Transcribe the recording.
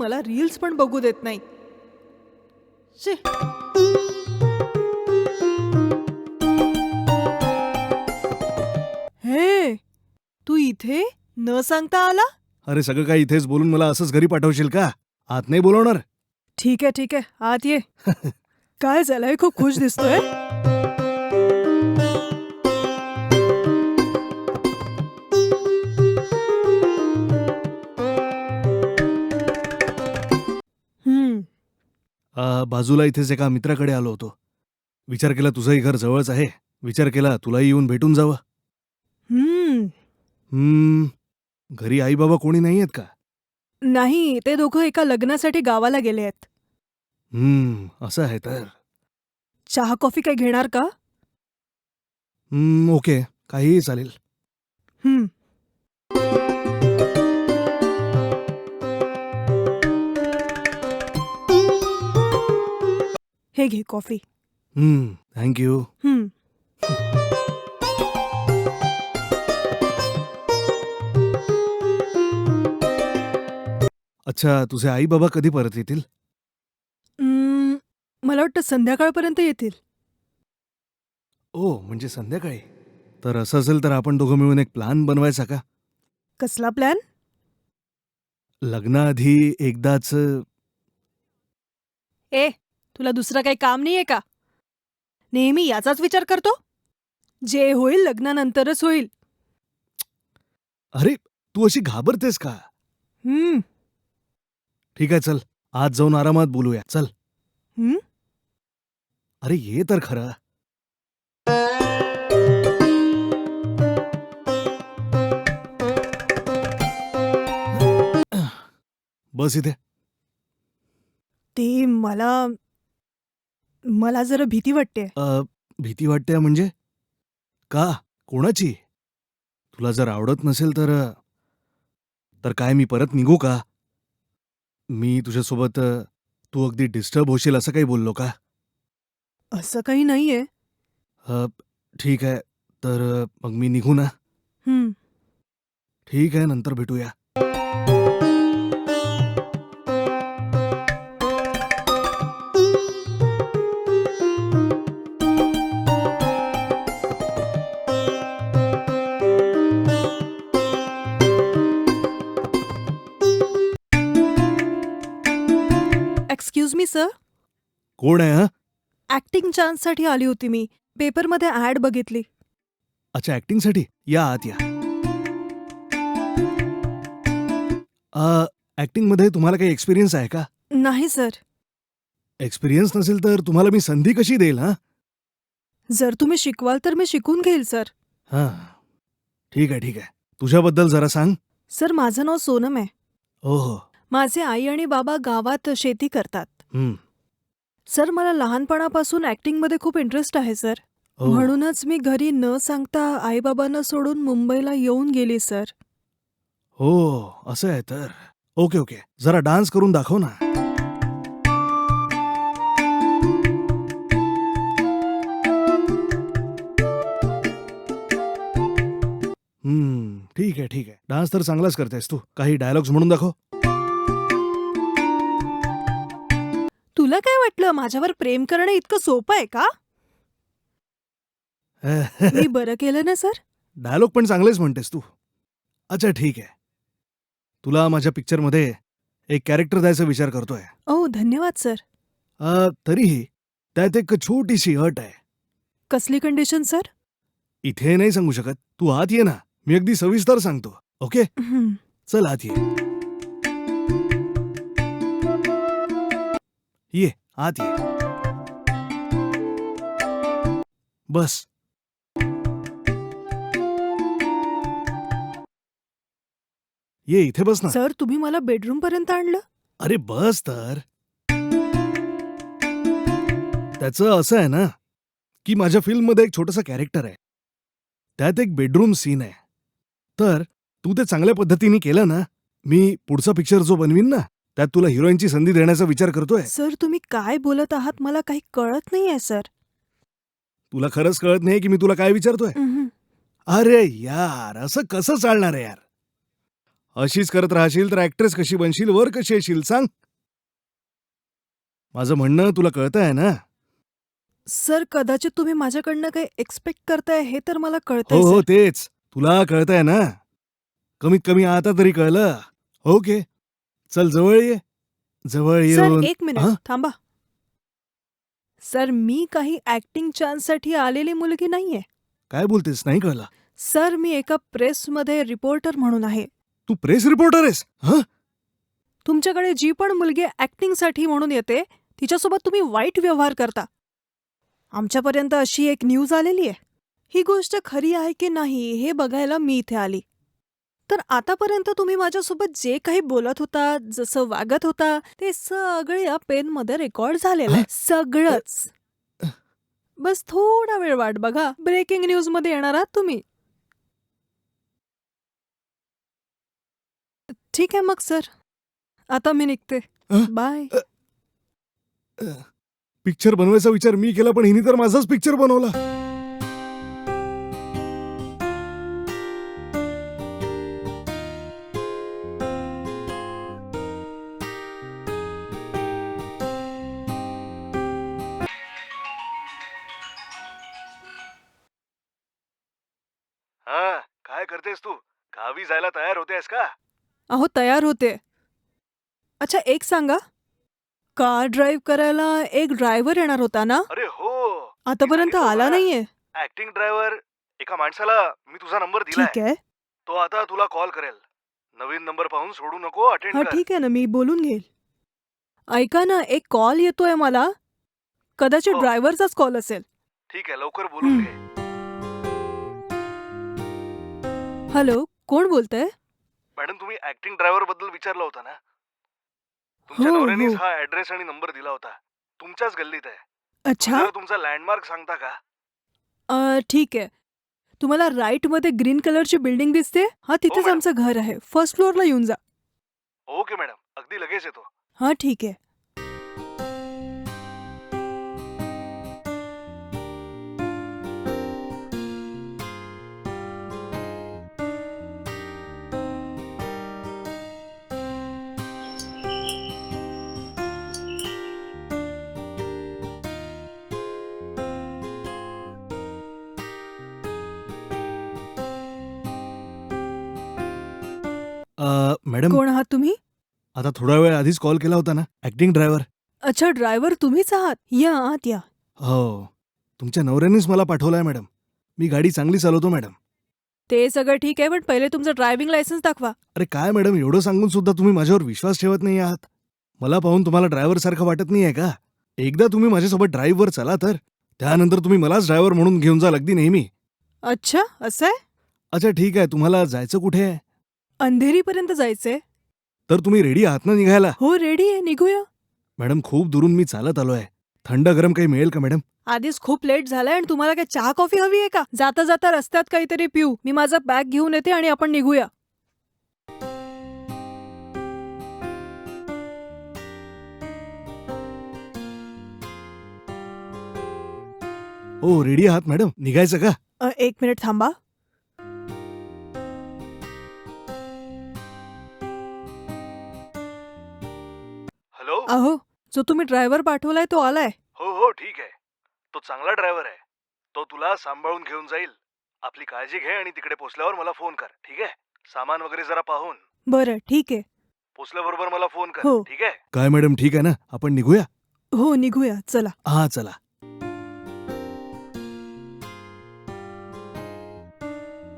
मला रील्स पण बघू देत नाही. शी. हे तू इथे न सांगता आला? अरे सगळं काय इथेच बोलून मला असंच घरी पाठवशील का? आत नाही बोलवणार? ठीक आहे ठीक आहे. आत ये. काय झालंय? खूप खुश दिसतोय. बाजूला इथेच एका मित्राकडे आलो होतो. विचार केला तुझंही घर जवळच आहे. विचार केला तुलाही येऊन भेटून जावं. हम्म. हम्म, घरी आई बाबा कोणी नाही आहेत का? नाही ते दोघं एका लग्नासाठी गावाला गेले आहेत. हम्म असं आहे तर. चहा कॉफी काही घेणार का? हम्म, ओके काहीही चालेल. हम्म. हे घे कॉफी हम्म थँक्यू हम्म अच्छा तुझे आई बाबा कधी परत येतील मला वाटतं संध्याकाळपर्यंत येतील ओ म्हणजे संध्याकाळी तर असं असेल तर आपण दोघं मिळून एक प्लॅन बनवायचा का कसला प्लॅन लग्नाआधी एकदाच ए तुला दुसरं काही काम नाहीये का? नेहमी याचाच विचार करतो? जे होईल लग्नानंतरच होईल. अरे तू अशी घाबरतेस का? हम्म. ठीक आहे चल. आज जाऊन आरामात बोलूया. चल. हं? अरे ये तर खरं. बस इथे. ते मला मला जरा भीती वाटते अ, भीती वाटते म्हणजे? का? कोणाची? तुला जर आवडत नसेल तर तर काय मी परत निघू का? मी तुझ्यासोबत अ, तू अगदी डिस्टर्ब होशील असं काही बोललो का? असं काही नाहीये. अ, ठीक आहे. तर अ, मग मी निघू ना? ठीक आहे. नंतर भेटूया. मी सर? कोण आहे हा? ऍक्टिंग चान्ससाठी आली होती मी. पेपरमध्ये ऍड बघितली. अच्छा ऍक्टिंगसाठी या आत या. अ, ऍक्टिंगमध्ये तुम्हाला काही एक्सपिरियन्स आहे का? नाही सर. एक्सपिरियन्स नसेल तर तुम्हाला मी संधी कशी देईल हा? जर तुम्ही शिकवाल तर मी शिकून घेईल सर. हा. ठीक आहे ठीक आहे. तुझ्याबद्दल जरा सांग. सर माझं नाव सोनम आहे. हो हो माझे आई आणि बाबा गावात शेती करतात. सर मला लहानपणापासून ऍक्टिंगमध्ये खूप इंटरेस्ट आहे सर. हो. म्हणूनच मी घरी न सांगता आईबाबांना सोडून मुंबईला येऊन गेली सर. हो असं आहे तर. Okay okay. जरा डान्स करून दाखव ना. हम्म ठीक आहे ठीक आहे. डान्स तर चांगलाच करतेस तू. काही डायलॉग्स म्हणून दाखव. तुला काय वाटलं? माझ्यावर प्रेम करणं इतकं सोपं आहे का? मी बरं केलं ना सर? डायलॉग पण चांगलेच म्हणतेस तू. अच्छा ठीक आहे. तुला माझ्या पिक्चरमध्ये एक कॅरेक्टर द्यायचा विचार करतोय. ओ धन्यवाद सर. अ, तरीही त्यात एक छोटीशी अट आहे. कसली कंडिशन सर? इथे नाही सांगू शकत. तू आत ये ना. मी अगदी सविस्तर सांगतो. ओके? हं. चल आत ये. ये आत ये। बस। ये इथे बस ना। सर तुम्ही मला बेडरूम पर्यंत आणलं? अरे बस तर। त्याचं असं आहे ना की माझ्या फिल्ममध्ये एक छोटंसं कॅरेक्टर आहे. त्यात एक बेडरूम सीन आहे. तर तू ते चांगल्या पद्धतीने केलं ना मी पुढचा पिक्चर जो बनवीन ना त्यात तुला हिरोईनची संधी देण्याचा विचार करतोय? सर तुम्ही काय बोलत आहात मला काही कळत नाहीये सर. तुला खरंच कळत नाही की मी तुला काय विचारतोय? उम्हम. अरे यार असं कसं चालणार आहे यार? अशीच करत राहशील तर ऍक्ट्रेस कशी बनशील वर कशी येशील सांग. माझं म्हणणं तुला कळतंय ना? सर कदाचित तुम्ही माझ्याकडनं काही एक्सपेक्ट करताय हे तर मला हो कळतंय हो सर. तेच. तुला कळतंय ना? कमीत कमी आता तरी कळलं. ओके. चल जवळ ये. जवळ सर येऊन. एक मिनिट? थांबा. सर मी काही ऍक्टिंग चान्ससाठी आलेली मुलगी नाहीये. काय बोलतेस? नाही कळलं. सर मी एका प्रेसमध्ये रिपोर्टर म्हणून आहे. तू प्रेस रिपोर्टर आहेस? हा? तुमच्याकडे जी पण मुलगी ऍक्टिंगसाठी म्हणून येते तिच्यासोबत तुम्ही वाईट व्यवहार करता. आमच्यापर्यंत अशी एक न्यूज आलेली आहे ही गोष्ट खरी आहे की नाही हे बघायला मी इथे आली. तर आतापर्यंत तुम्ही माझ्यासोबत जे काही बोलत होता जसं वागत होता ते सगळं या पेनमध्ये रेकॉर्ड झालेलं आहे. सगळंच. बस थोडा वेळ वाट बघा. ब्रेकिंग न्यूजमध्ये येणार आहात तुम्ही. ठीक आहे मग सर. आता मी निघते? बाय. पिक्चर बनवायचा विचार मी केला पण हिने तर माझाच पिक्चर बनवला. करतेस तू? गावी जायला तयार होतेस का? अहो तयार होते. अच्छा एक सांगा. कार ड्राईव्ह करायला एक ड्रायव्हर येणार होता ना? अरे हो. आतापर्यंत आला नाहीये. ऍक्टिंग ड्रायव्हर एका माणसाला मी तुझा नंबर दिलाय. ठीक आहे. तो आता तुला कॉल करेल. नवीन नंबर पाहून सोडू नको अटेंड हा कर. ठीक आहे ना मी बोलून घेईल. ऐका ना एक कॉल येतोय मला. कदाचित हो. ड्रायव्हरचाच कॉल असेल. ठीक आहे लवकर बोलून हम्म. घे. हॅलो कोण बोलतंय? मॅडम तुम्ही ऍक्टिंग ड्रायव्हरबद्दल विचारलं होतं ना? तुमच्या हो, नवऱ्यानेच हो. हा ऍड्रेस आणि नंबर दिला होता. तुमच्याच गल्लीत आहे. अच्छा? तुमचा लँडमार्क सांगता का? अ, ठीक आहे. तुम्हाला राईटमध्ये ग्रीन कलरची बिल्डिंग दिसते. हा तिथेच मॅडम. आमचं घर आहे. फर्स्ट फ्लोअरला येऊन जा. Okay madam. अगदी लगेच येतो. हा ठीक आहे. अ, मॅडम कोण आहात तुम्ही? आता थोडा वेळ आधीच कॉल केला होता ना ऍक्टिंग ड्रायव्हर. अच्छा ड्रायव्हर तुम्हीच आहात? या आत या. हो तुमच्या नवऱ्यानेच मला पाठवलाय मॅडम. मी गाडी चांगली चालवतो मॅडम. ते सगळं ठीक आहे पण पहिले तुमचं ड्रायव्हिंग लायसन्स दाखवा. अरे काय मॅडम एवढं सांगून सुद्धा तुम्ही माझ्यावर विश्वास ठेवत नाही आहात? मला पाहून तुम्हाला ड्रायव्हर सारखं वाटत नाहीये का? एकदा तुम्ही माझ्यासोबत ड्राईव्हवर चला तर त्यानंतर तुम्ही मलाच ड्रायव्हर म्हणून घेऊन जा अगदी नेहमी. अच्छा असं आहे? अच्छा ठीक आहे तुम्हाला जायचं कुठे आहे? अंधेरीपर्यंत जायचंय. तर तुम्ही रेडी आहात ना निघायला? हो रेडी आहे निघूया. मॅडम खूप दुरून मी चालत आलोय. थंड गरम काही मिळेल का मॅडम? आधीच खूप लेट झालाय आणि तुम्हाला काय चहा कॉफी हवी आहे का? जाता जाता रस्त्यात काहीतरी पिऊ. मी माझा बॅग घेऊन येते आणि आपण निघूया. हो रेडी आहात मॅडम. निघायचं का? अ, एक मिनिट थांबा. अहो जो तुम्ही ड्रायव्हर पाठवलाय तो आलाय. हो हो ठीक आहे. तो चांगला ड्रायव्हर आहे. तो तुला सांभाळून घेऊन जाईल. आपली काळजी घे आणि तिकडे पोचल्यावर मला फोन कर ठीक आहे? सामान वगैरे जरा पाहून. बरं ठीक आहे. पोचल्याबरोबर मला फोन कर हो. ठीक आहे? काय मॅडम ठीक आहे ना? आपण निघूया? हो निघूया. चला. हा चला.